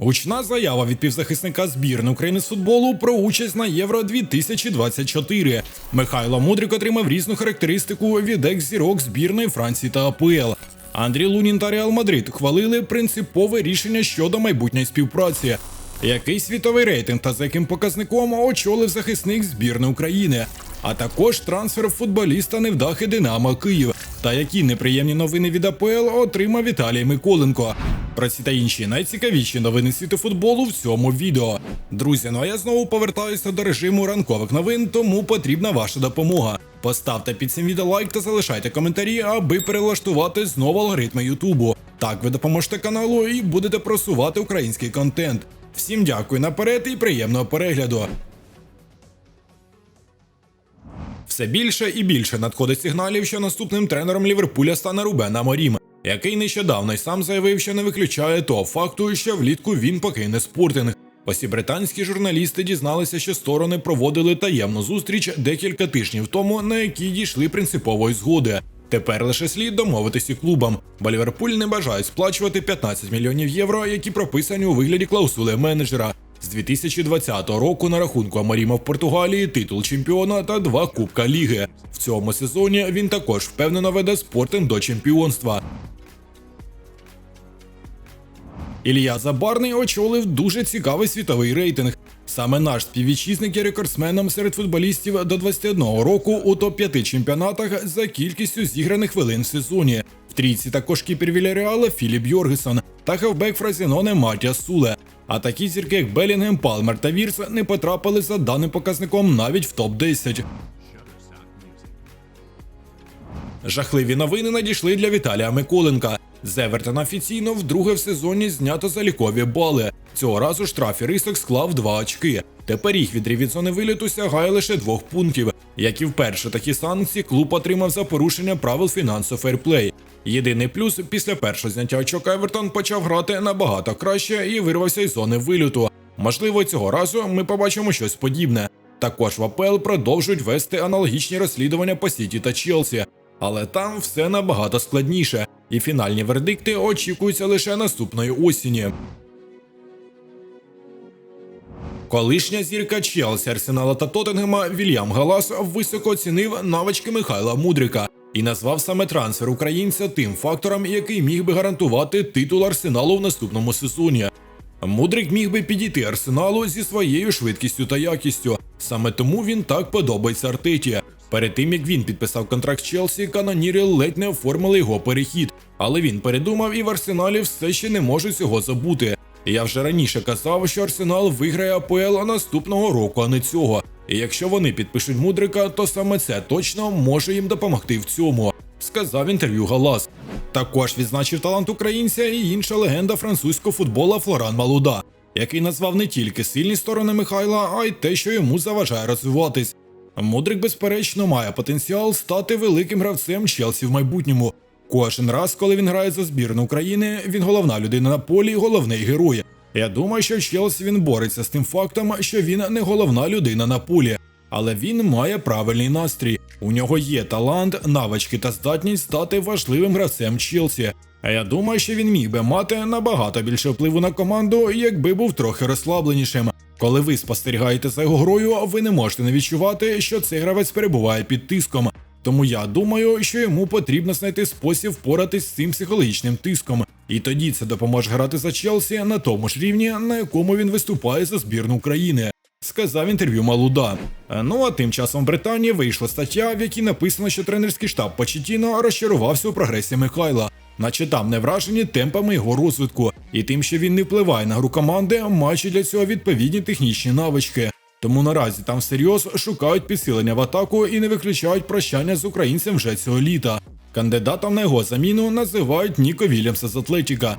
Гучна заява від півзахисника збірної України з футболу про участь на Євро 2024. Михайло Мудрик отримав різну характеристику від екс-зірок збірної Франції та АПЛ. Андрій Лунін та Реал Мадрид хвалили принципове рішення щодо майбутньої співпраці. Який світовий рейтинг та за яким показником очолив захисник збірної України, а також трансфер футболіста невдахи Динамо Київ. Та які неприємні новини від АПЛ отримав Віталій Миколенко. Про ці та інші найцікавіші новини світу футболу в цьому відео. Друзі, ну а я знову повертаюся до режиму ранкових новин, тому потрібна ваша допомога. Поставте під цим відео лайк та залишайте коментарі, аби перелаштувати знову алгоритми Ютубу. Так ви допоможете каналу і будете просувати український контент. Всім дякую наперед і приємного перегляду. Все більше і більше надходить сигналів, що наступним тренером Ліверпуля стане Рубен Аморім, який нещодавно й сам заявив, що не виключає того факту, що влітку він покине спортинг. Ось і британські журналісти дізналися, що сторони проводили таємну зустріч декілька тижнів тому, на якій дійшли принципової згоди. Тепер лише слід домовитися клубам, бо Ліверпуль не бажає сплачувати 15 мільйонів євро, які прописані у вигляді клаусули менеджера. З 2020 року на рахунку Амаріма в Португалії титул чемпіона та два кубка ліги. В цьому сезоні він також впевнено веде спортинг до чемпіонства. Ілля Забарний очолив дуже цікавий світовий рейтинг. Саме наш співвітчизник є рекордсменом серед футболістів до 21 року у топ-5 чемпіонатах за кількістю зіграних хвилин в сезоні. В трійці також кіпер Вільяреала Філіп Йоргесон та хавбек Фразіноне Матія Суле. А такі зірки, як Белінгем, Палмер та Вірс, не потрапили за даним показником навіть в топ-10. Жахливі новини надійшли для Віталія Миколенка. З Евертона офіційно вдруге в сезоні знято залікові бали. Цього разу штраф і рисок склав 2 очки. Тепер їх відрив від зони виліту сягає лише двох пунктів. Як і вперше такі санкції клуб отримав за порушення правил фінансового фейрплей. Єдиний плюс після першого зняття очок Евертон почав грати набагато краще і вирвався із зони виліту. Можливо, цього разу ми побачимо щось подібне. Також в АПЛ продовжують вести аналогічні розслідування по Сіті та Челсі, але там все набагато складніше, і фінальні вердикти очікуються лише наступної осені. Колишня зірка Челсі, Арсенала та Тоттенгема Вільям Галас високо оцінив навички Михайла Мудрика і назвав саме трансфер українця тим фактором, який міг би гарантувати титул Арсеналу в наступному сезоні. Мудрик міг би підійти Арсеналу зі своєю швидкістю та якістю. Саме тому він так подобається Артеті. Перед тим як він підписав контракт Челсі, каноніри ледь не оформили його перехід, але він передумав і в Арсеналі все ще не можуть цього забути. Я вже раніше казав, що Арсенал виграє АПЛ наступного року, а не цього. І якщо вони підпишуть мудрика, то саме це точно може їм допомогти в цьому. Сказав інтерв'ю Галас. Також відзначив талант українця і інша легенда французького футбола Флоран Малуда, який назвав не тільки сильні сторони Михайла, а й те, що йому заважає розвиватись. Мудрик, безперечно, має потенціал стати великим гравцем Челсі в майбутньому. Кожен раз, коли він грає за збірну України, він головна людина на полі головний герой. Я думаю, що Челсі він бореться з тим фактом, що він не головна людина на полі, але він має правильний настрій. У нього є талант, навички та здатність стати важливим гравцем Челсі. А я думаю, що він міг би мати набагато більше впливу на команду, якби був трохи розслабленішим. Коли ви спостерігаєте за його грою, ви не можете не відчувати, що цей гравець перебуває під тиском. Тому я думаю, що йому потрібно знайти спосіб впоратись з цим психологічним тиском, і тоді це допоможе грати за Челсі на тому ж рівні, на якому він виступає за збірну України. Сказав інтерв'ю Малуда. Ну а тим часом в Британії вийшла стаття, в якій написано, що тренерський штаб Почетіно розчарувався у прогресі Михайла, наче там не вражені темпами його розвитку і тим, що він не впливає на гру команди, маючи для цього відповідні технічні навички. Тому наразі там всерйоз шукають підсилення в атаку і не виключають прощання з українцем вже цього літа. Кандидатом на його заміну називають Ніко Вільямса з Атлетіка.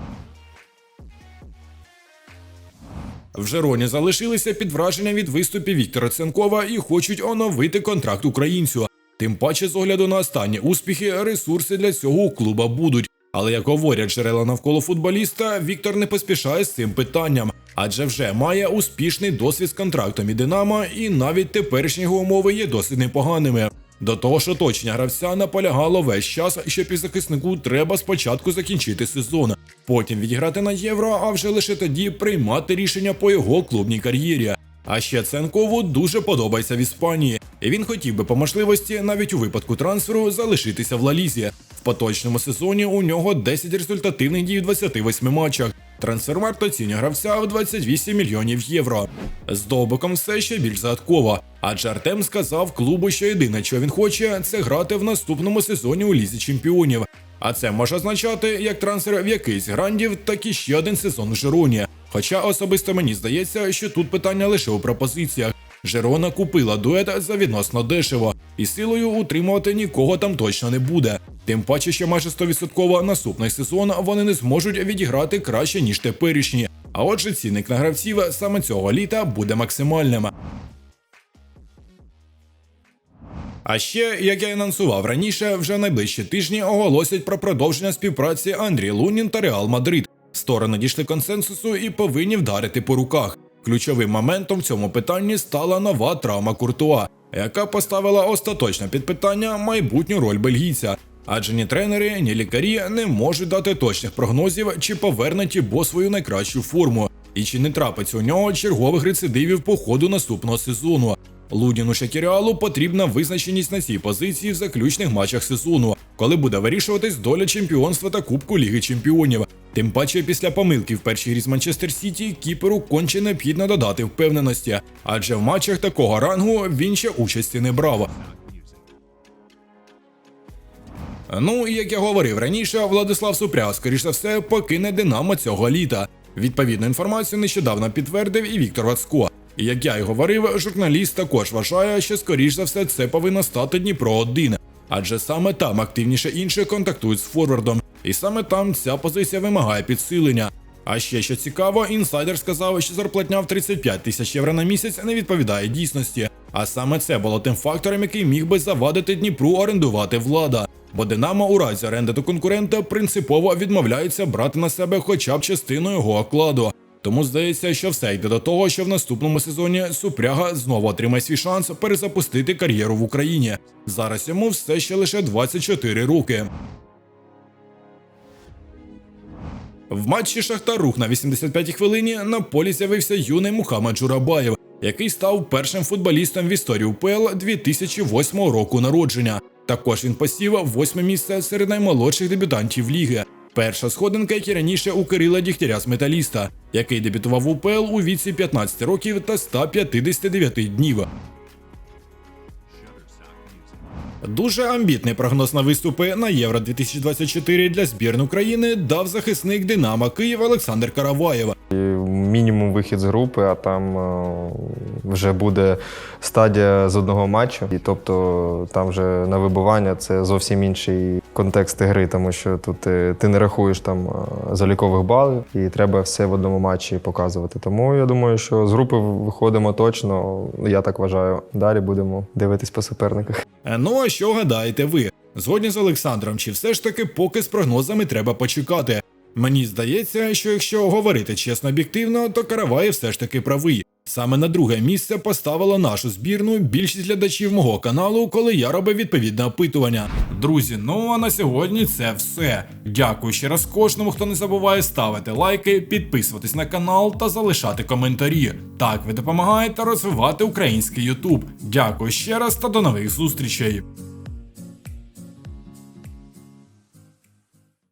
В Жероні залишилися під враженням від виступів Віктора Ценкова і хочуть оновити контракт українцю. Тим паче, з огляду на останні успіхи, ресурси для цього у клуба будуть. Але як говорять джерела навколо футболіста, Віктор не поспішає з цим питанням, адже вже має успішний досвід з контрактом і Динамо, і навіть теперішні його умови є досить непоганими. До того ж, оточення гравця наполягало весь час, що півзахиснику треба спочатку закінчити сезон. потім відіграти на євро, а вже лише тоді приймати рішення по його клубній кар'єрі. А ще Ценкову дуже подобається в Іспанії, і він хотів би по можливості навіть у випадку трансферу залишитися в Лалізі. В поточному сезоні у нього 10 результативних дій в 28 матчах. Трансфермарт оцінює гравця в 28 мільйонів євро. З довбиком все ще більш загадково, адже Артем сказав клубу, що єдине, що він хоче, це грати в наступному сезоні у лізі чемпіонів. А це може означати як трансфер в якийсь грандів, так і ще один сезон в Жироні. Хоча особисто мені здається, що тут питання лише у пропозиціях. Жерона купила дует за відносно дешево, і силою утримувати нікого там точно не буде. Тим паче, що майже 100% наступний сезон вони не зможуть відіграти краще ніж теперішні. А отже, цінник на гравців саме цього літа буде максимальним. А ще, як я анонсував раніше, вже найближчі тижні оголосять про продовження співпраці Андрій Лунін та Реал Мадрид. Сторони дійшли консенсусу і повинні вдарити по руках. Ключовим моментом в цьому питанні стала нова травма Куртуа, яка поставила остаточно під питання майбутню роль бельгійця. Адже ні тренери, ні лікарі не можуть дати точних прогнозів, чи поверне Тібо свою найкращу форму, і чи не трапиться у нього чергових рецидивів по ходу наступного сезону. Лудіну Шакіріалу потрібна визначеність на цій позиції в заключних матчах сезону, коли буде вирішуватись доля чемпіонства та Кубку Ліги Чемпіонів. Тим паче після помилки в першій грі з Манчестер Сіті кіперу конче необхідно додати впевненості, адже в матчах такого рангу він ще участі не брав. Ну і як я говорив раніше, Владислав Супряг, скоріш за все, покине Динамо цього літа. Відповідну інформацію нещодавно підтвердив і Віктор Вацко. Як я й говорив, журналіст також вважає, що скоріш за все це повинно стати Дніпро 1 адже саме там активніше інших контактують з форвардом, і саме там ця позиція вимагає підсилення. А ще що цікаво, інсайдер сказав, що зарплатня в 35 тисяч євро на місяць не відповідає дійсності. А саме це було тим фактором, який міг би завадити Дніпру орендувати влада. Бо Динамо у разі оренди до конкурента принципово відмовляється брати на себе хоча б частину його окладу. Тому здається, що все йде до того, що в наступному сезоні Супряга знову отримає свій шанс перезапустити кар'єру в Україні. Зараз йому все ще лише 24 роки. В матчі Шахтар Рух на 85-й хвилині на полі з'явився юний Мухаммад Джурабаєв, який став першим футболістом в історії УПЛ 2008 року народження. Також він посів восьме місце серед наймолодших дебютантів ліги. Перша сходинка, як і раніше у Кирила Дігтяря з металіста, який дебютував у УПЛ у віці 15 років та 159 днів. Дуже амбітний прогноз на виступи на Євро 2024 для збірної України дав захисник Динамо Київ Олександр Караваєв. Мінімум вихід з групи, а там е, вже буде стадія з одного матчу. І тобто там вже на вибування це зовсім інший контекст гри, тому що тут е, ти не рахуєш там е, залікових балів, і треба все в одному матчі показувати. Тому я думаю, що з групи виходимо точно. Я так вважаю. Далі будемо дивитись по суперниках. Ну що гадаєте ви? Згодні з Олександром, чи все ж таки поки з прогнозами треба почекати? Мені здається, що якщо говорити чесно об'єктивно, то Караваєв все ж таки правий. Саме на друге місце поставила нашу збірну більшість глядачів мого каналу, коли я робив відповідне опитування. Друзі, ну а на сьогодні це все. Дякую ще раз кожному, хто не забуває ставити лайки, підписуватись на канал та залишати коментарі. Так ви допомагаєте розвивати український Ютуб. Дякую ще раз та до нових зустрічей.